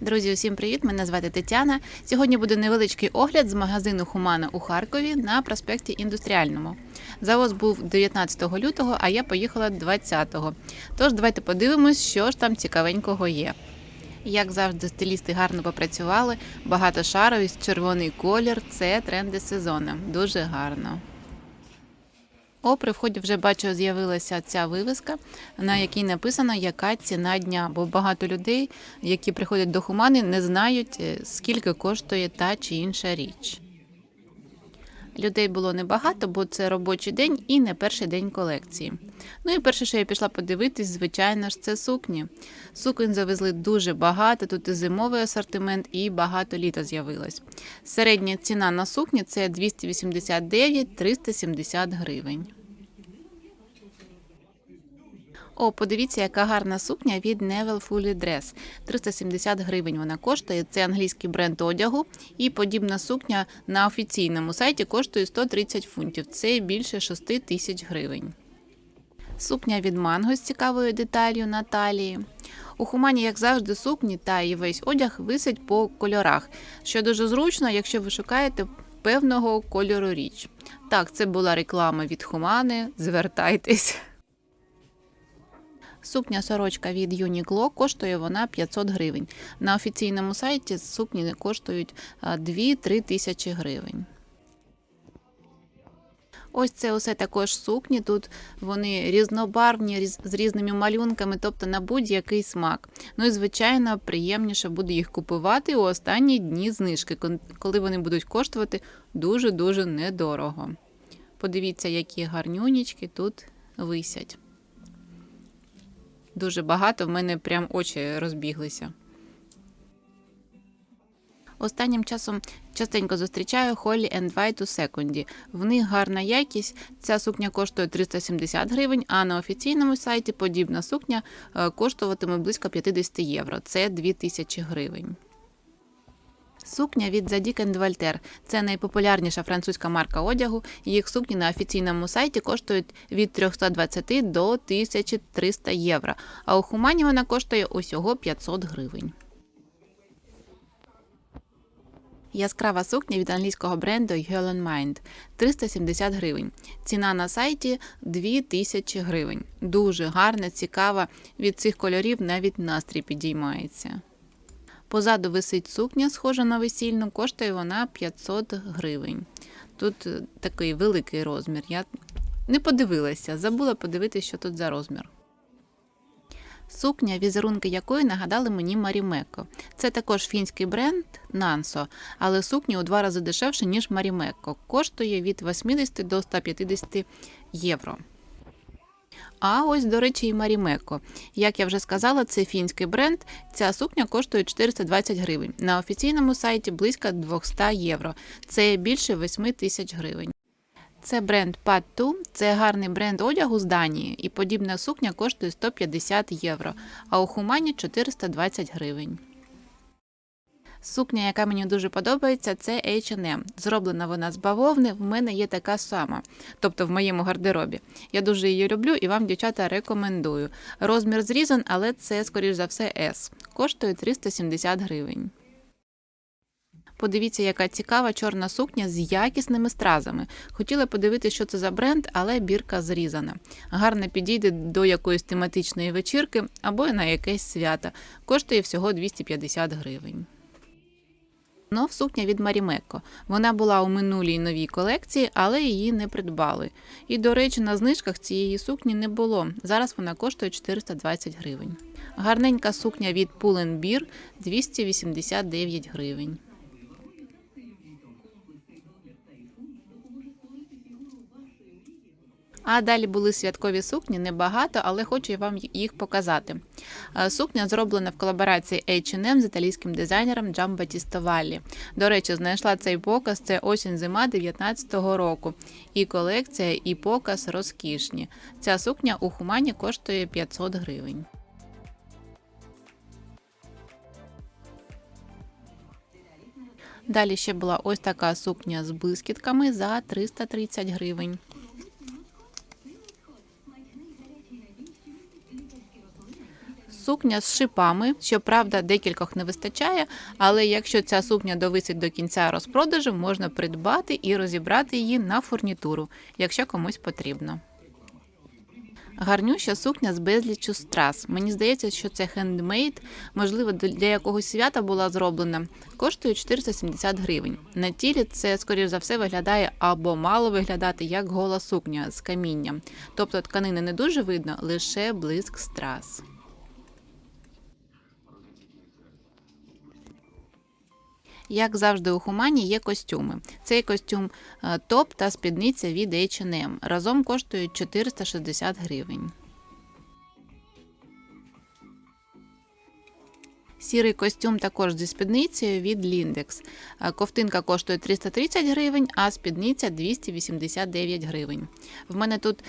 Друзі, усім привіт! Мене звати Тетяна. Сьогодні буде невеличкий огляд з магазину Хумана у Харкові на проспекті Індустріальному. Завоз був 19 лютого, а я поїхала 20-го. Тож давайте подивимось, що ж там цікавенького є. Як завжди, стилісти гарно попрацювали, багатошаровість, червоний колір це тренди сезону. Дуже гарно. О, при вході вже бачу, з'явилася ця вивіска, на якій написано, яка ціна дня. Бо багато людей, які приходять до Хумани, не знають, е, скільки коштує та чи інша річ. Людей було небагато, бо це робочий день і не перший день колекції. Ну і перше, що я пішла подивитись, звичайно ж, це сукні. Суконь завезли дуже багато, тут і зимовий асортимент, і багато літа з'явилось. Середня ціна на сукні це 289-370 гривень. О, подивіться, яка гарна сукня від Neville Fully Dress. 370 гривень вона коштує. Це англійський бренд одягу. І подібна сукня на офіційному сайті коштує 130 фунтів. Це більше 6 тисяч гривень. Сукня від манго з цікавою деталлю на талії. У Хумані, як завжди, сукні та і весь одяг висить по кольорах, що дуже зручно, якщо ви шукаєте певного кольору річ. Так, це була реклама від Хумани. Звертайтесь. Сукня сорочка від Uniqlo коштує вона 500 гривень. На офіційному сайті сукні коштують 2-3 тисячі гривень. Ось це усе також сукні. Тут вони різнобарвні, з різними малюнками, тобто на будь-який смак. Ну і звичайно, приємніше буде їх купувати у останні дні знижки, коли вони будуть коштувати дуже-дуже недорого. Подивіться, які гарнюнічки тут висять. Дуже багато, в мене прям очі розбіглися. Останнім часом частенько зустрічаю Holly and White у секунді. В них гарна якість. Ця сукня коштує 370 гривень, а на офіційному сайті подібна сукня е, коштуватиме близько 50 євро. Це 2000 гривень. Сукня від Zadig Walter. Це найпопулярніша французька марка одягу. Їх сукні на офіційному сайті коштують від 320 до 1300 євро. А у Хумані вона коштує усього 500 гривень. Яскрава сукня від англійського бренду Helen Mind 370 гривень. Ціна на сайті 2000 гривень. Дуже гарна, цікава. Від цих кольорів навіть настрій підіймається. Позаду висить сукня, схожа на весільну, коштує вона 500 гривень. Тут е, такий великий розмір. Я не подивилася, забула подивитися, що тут за розмір. Сукня, візерунки якої нагадали мені Марімеко. Це також фінський бренд Нансо, але сукні у два рази дешевше, ніж Марімеко. Коштує від 80 до 150 євро. А ось, до речі, і Марімеко. Як я вже сказала, це фінський бренд. Ця сукня коштує 420 гривень. На офіційному сайті близько 200 євро. Це більше 8 тисяч гривень. Це бренд Pad2, це гарний бренд одягу з Данії, і подібна сукня коштує 150 євро, а у Хумані 420 гривень. Сукня, яка мені дуже подобається, це H&M. Зроблена вона з бавовни, в мене є така сама, тобто в моєму гардеробі. Я дуже її люблю і вам, дівчата, рекомендую. Розмір зрізан, але це, скоріш за все, S. Коштує 370 гривень. Подивіться, яка цікава чорна сукня з якісними стразами. Хотіла подивитися, що це за бренд, але бірка зрізана. Гарно підійде до якоїсь тематичної вечірки або на якесь свято. Коштує всього 250 гривень. Знов сукня від Марімеко. Вона була у минулій новій колекції, але її не придбали. І, до речі, на знижках цієї сукні не було. Зараз вона коштує 420 гривень. Гарненька сукня від Pull&Bear 289 гривень. А далі були святкові сукні, небагато, але хочу я вам їх показати. Е, Сукня зроблена в колаборації H&M з італійським дизайнером Giambattista Valli. До речі, знайшла цей показ. Це осінь-зима 19-го року. І колекція, і показ розкішні. Ця сукня у Хумані коштує 500 гривень. Далі ще була ось така сукня з блискітками за 330 гривень. Сукня з шипами. Щоправда, декількох не вистачає, але якщо ця сукня довисить до кінця розпродажу, можна придбати і розібрати її на фурнітуру, якщо комусь потрібно. Гарнюща сукня з безліччю страз. Мені здається, що це хендмейд, можливо, для якогось свята була зроблена. Коштує 470 гривень. На тілі це, скоріш за все, виглядає або мало виглядати як гола сукня з камінням. Тобто тканини не дуже видно, лише блиск страз. Як завжди, у Хумані є костюми. Цей костюм е, топ та спідниця від H&M. Разом коштують 460 гривень. Сірий костюм також зі спідницею від. Е, Ковтинка коштує 330 гривень, а спідниця 289 гривень. В мене тут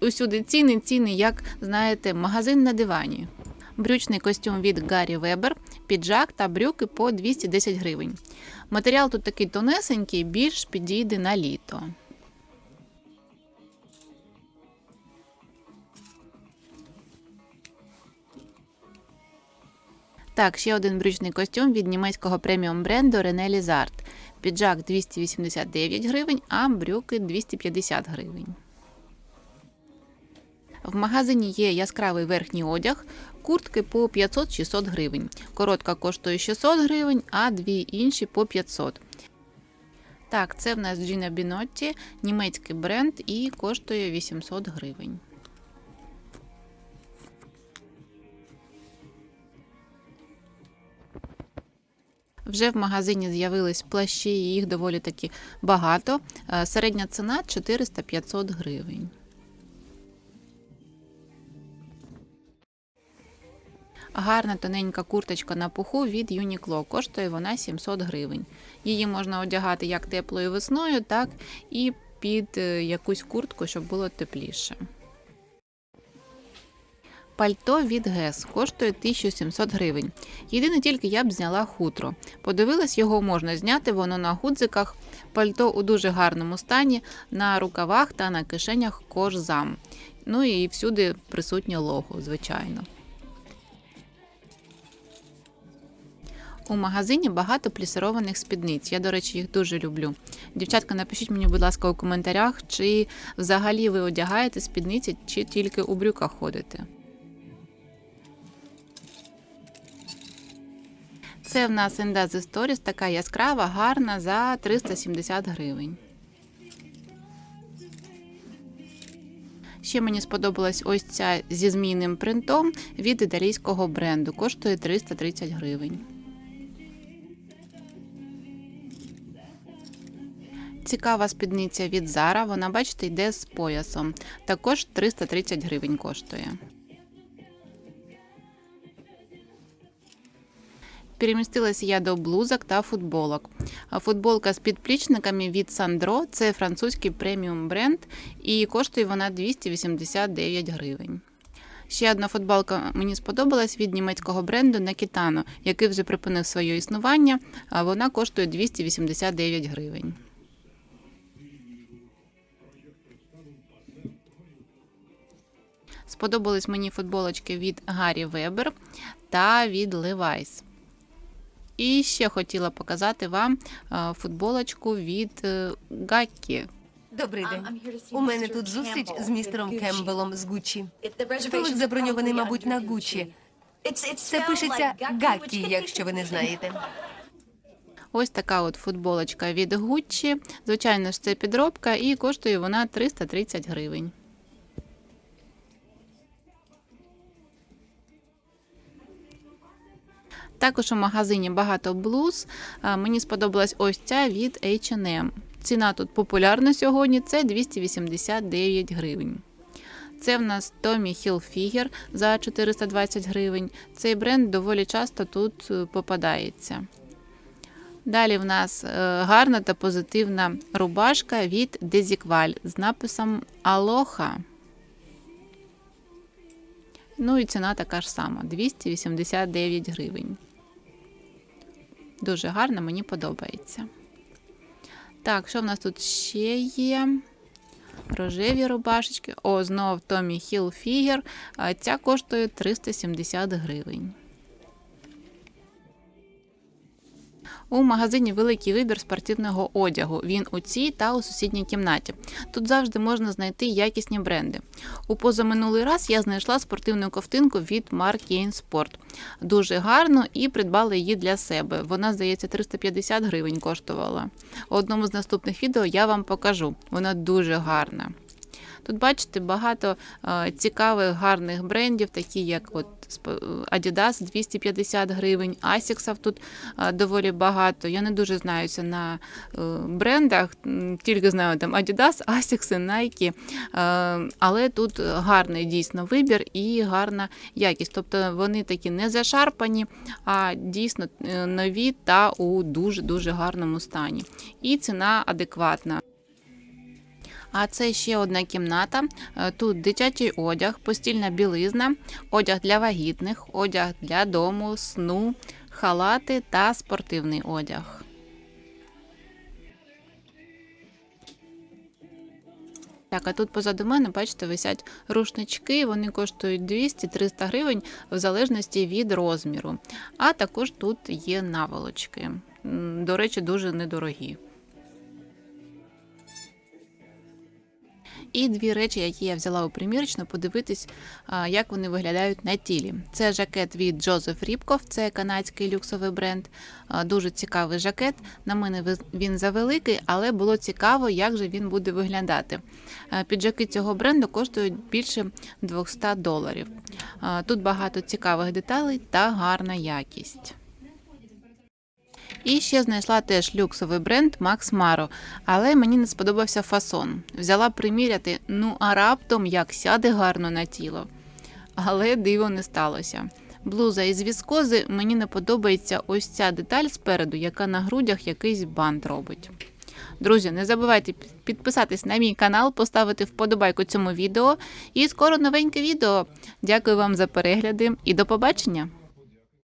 усюди ціни, ціни, як знаєте, магазин на дивані. Брючний костюм від Гаррі Вебер, піджак та брюки по 210 гривень. Матеріал тут такий тонесенький, більш підійде на літо. Так, ще один брючний костюм від німецького преміум бренду René Lizard. Піджак 289 гривень, а брюки 250 гривень. В магазині є яскравий верхній одяг, куртки по 500-600 гривень. Коротка коштує 600 гривень, а дві інші по 500. Так, це в нас Gina Binotti, німецький бренд і коштує 800 гривень. Вже в магазині з'явились плащі, їх доволі таки багато. Е, Середня ціна 400-500 гривень. Гарна тоненька курточка на пуху від Uniqlo. Коштує вона 700 гривень. Її можна одягати як теплою весною, так і під е, якусь куртку, щоб було тепліше. Пальто від ГЕС коштує 1700 гривень. Єдине тільки я б зняла хутро. Подивилась, його можна зняти, воно на гудзиках. Пальто у дуже гарному стані, на рукавах та на кишенях кожзам. Ну і всюди присутнє лого, звичайно. У магазині багато плісированих спідниць. Я, до речі, їх дуже люблю. Дівчатка, напишіть мені, будь ласка, у коментарях, чи взагалі ви одягаєте спідниці, чи тільки у брюках ходите. Це в нас Enda The Stories, така яскрава, гарна за 370 гривень. Ще мені сподобалась ось ця зі змійним принтом від італійського бренду. Коштує 330 гривень. Цікава спідниця від Zara, вона, бачите, йде з поясом. Також 330 гривень коштує. Перемістилася я до блузок та футболок. Футболка з підплічниками від Sandro, це французький преміум бренд, і коштує вона 289 гривень. Ще одна футболка мені сподобалась від німецького бренду Nakitano, який вже припинив своє існування, вона коштує 289 гривень. Сподобались мені футболочки від Гаррі Вебер та від Levi's. І ще хотіла показати вам е, футболочку від е, Гаккі. Добрий день. У мене тут зустріч з містером Кембелом з Гуччі. Столик заброньований, мабуть, на Гуччі. Це пишеться Гакі, якщо ви не знаєте. Ось така от футболочка від Gucci. Звичайно ж, це підробка і коштує вона 330 гривень. Також у магазині багато блуз. Мені сподобалась ось ця від H&M. Ціна тут популярна сьогодні це 289 гривень. Це в нас Tommy Hilfiger за 420 гривень. Цей бренд доволі часто тут е, попадається. Далі в нас е, гарна та позитивна рубашка від Desiqual з написом Aloha. Ну і ціна така ж сама 289 гривень. Дуже гарно, мені подобається. Так, що в нас тут ще є? рожеві рубашечки. О, знов Томі Хілфігер. Ця коштує 370 гривень. У магазині великий вибір спортивного одягу. Він у цій та у сусідній кімнаті. Тут завжди можна знайти якісні бренди. У позаминулий раз я знайшла спортивну ковтинку від марки Sport. Дуже гарно і придбала її для себе. Вона, здається, 350 гривень коштувала. У одному з наступних відео я вам покажу. Вона дуже гарна. Тут бачите багато е, цікавих гарних брендів, такі як от Adidas 250 гривень, Asics тут е, доволі багато. Я не дуже знаюся на е, брендах, тільки знаю там Adidas, Asics, Nike. Але тут гарний дійсно вибір і гарна якість. Тобто вони такі не зашарпані, а дійсно нові та у дуже дуже гарному стані. І ціна адекватна. А це ще одна кімната. Е, Тут дитячий одяг, постільна білизна, одяг для вагітних, одяг для дому, сну, халати та спортивний одяг. Так, а тут позаду мене, бачите, висять рушнички, вони коштують 200-300 гривень в залежності від розміру. А також тут є наволочки. До речі, дуже недорогі. І дві речі, які я взяла у примірочну, подивитись, як вони виглядають на тілі. Це жакет від Joseph Ribkov, це канадський люксовий бренд. Дуже цікавий жакет. На мене він завеликий, але було цікаво, як же він буде виглядати. Піджаки цього бренду коштують більше 200 доларів. Тут багато цікавих деталей та гарна якість. І ще знайшла теж люксовий бренд Max Maro, але мені не сподобався фасон. Взяла приміряти, ну а раптом як сяде гарно на тіло. Але диво не сталося. Блуза із віскози мені не подобається ось ця деталь спереду, яка на грудях якийсь бант робить. Друзі, не забувайте підписатись на мій канал, поставити вподобайку цьому відео. І скоро новеньке відео. Дякую вам за перегляди і до побачення!